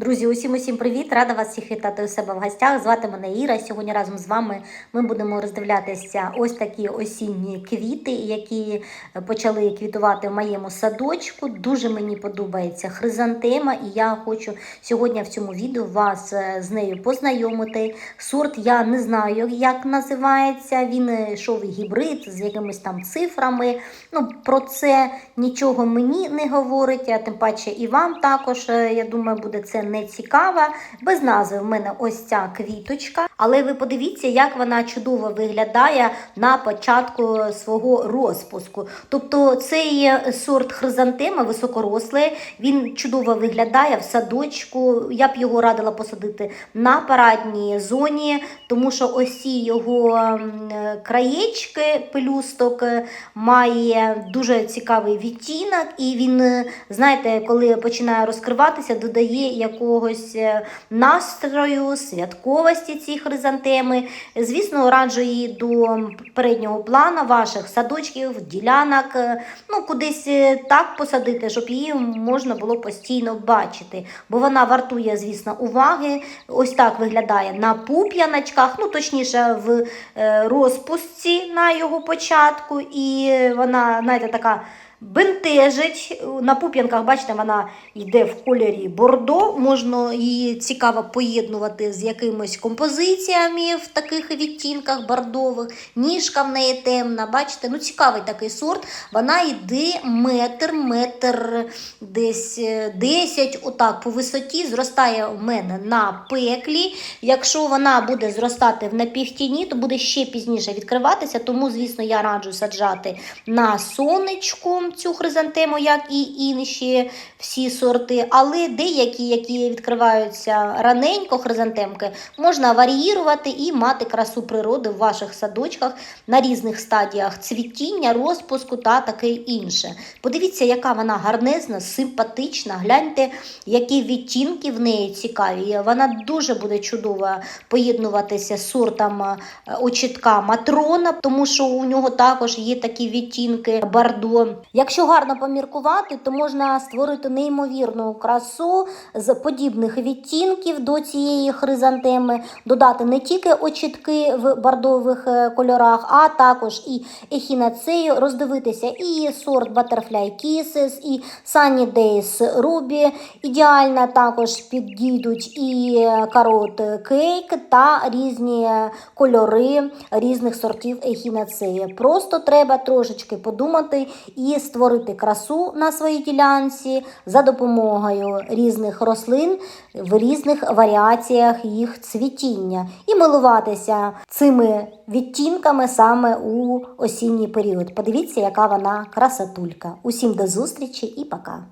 Друзі, усім усім привіт! Рада вас всіх вітати у себе в гостях. Звати мене Іра. Сьогодні разом з вами ми будемо роздивлятися ось такі осінні квіти, які почали квітувати в моєму садочку. Дуже мені подобається хризантема, і я хочу сьогодні в цьому відео вас е, з нею познайомити. Сорт я не знаю, як називається. Він е, йшов гібрид з якимись там цифрами. Ну про це нічого мені не говорить, а тим паче і вам також. е, Я думаю, буде це не цікава. Без назви в мене ось ця квіточка. Але ви подивіться, як вона чудово виглядає на початку свого розпуску. Тобто цей сорт хризантема високорослий, він чудово виглядає в садочку. Я б його радила посадити на парадній зоні, тому що ось ці його краєчки, пелюсток е, має дуже цікавий відтінок, і він, е, знаєте, коли починає розкриватися, додає якогось е, настрою, святковості ці хризантеми. Звісно, її до переднього плану ваших садочків, ділянок, е, ну кудись е, так посадити, щоб її можна було постійно бачити. Бо вона вартує, звісно, уваги. Ось так виглядає на пуп'яночках, ну точніше, в е, розпустці на його початку, і вона, знаєте, така. Бентежить на пуп'янках, бачите, вона йде в кольорі бордо. Можна її цікаво поєднувати з якимись композиціями в таких відтінках бордових. Ніжка в неї темна. Бачите, ну цікавий такий сорт. Вона йде метр, метр десь е, 10, отак по висоті. Зростає в мене на пеклі. Якщо вона буде зростати в напівтіні, то буде ще пізніше відкриватися. Тому, звісно, я раджу саджати на сонечку цю хризантему, як і інші всі сорти. Але деякі, які відкриваються раненько, хризантемки, можна варіювати і мати красу природи в ваших садочках на різних стадіях цвітіння, розпуску та таке інше. Подивіться, яка вона гарнезна, симпатична. Гляньте, які відтінки в неї цікаві. Вона дуже буде чудово поєднуватися з сортом е, очітка матрона, тому що у нього також є такі відтінки бордо. Якщо гарно поміркувати, то можна створити неймовірну красу з подібних відтінків до цієї хризантеми, додати не тільки очітки в бордових е, кольорах, а також і ехінацею, роздивитися і сорт Butterfly Kisses, і Sunny Days Ruby. Ідеально також підійдуть і карот кейк та різні кольори різних сортів ехінацеї. Просто треба трошечки подумати і створити красу на своїй ділянці за допомогою різних рослин в різних варіаціях їх цвітіння і милуватися цими відтінками саме у осінній період. Подивіться, яка вона красотулька. Усім до зустрічі і пока.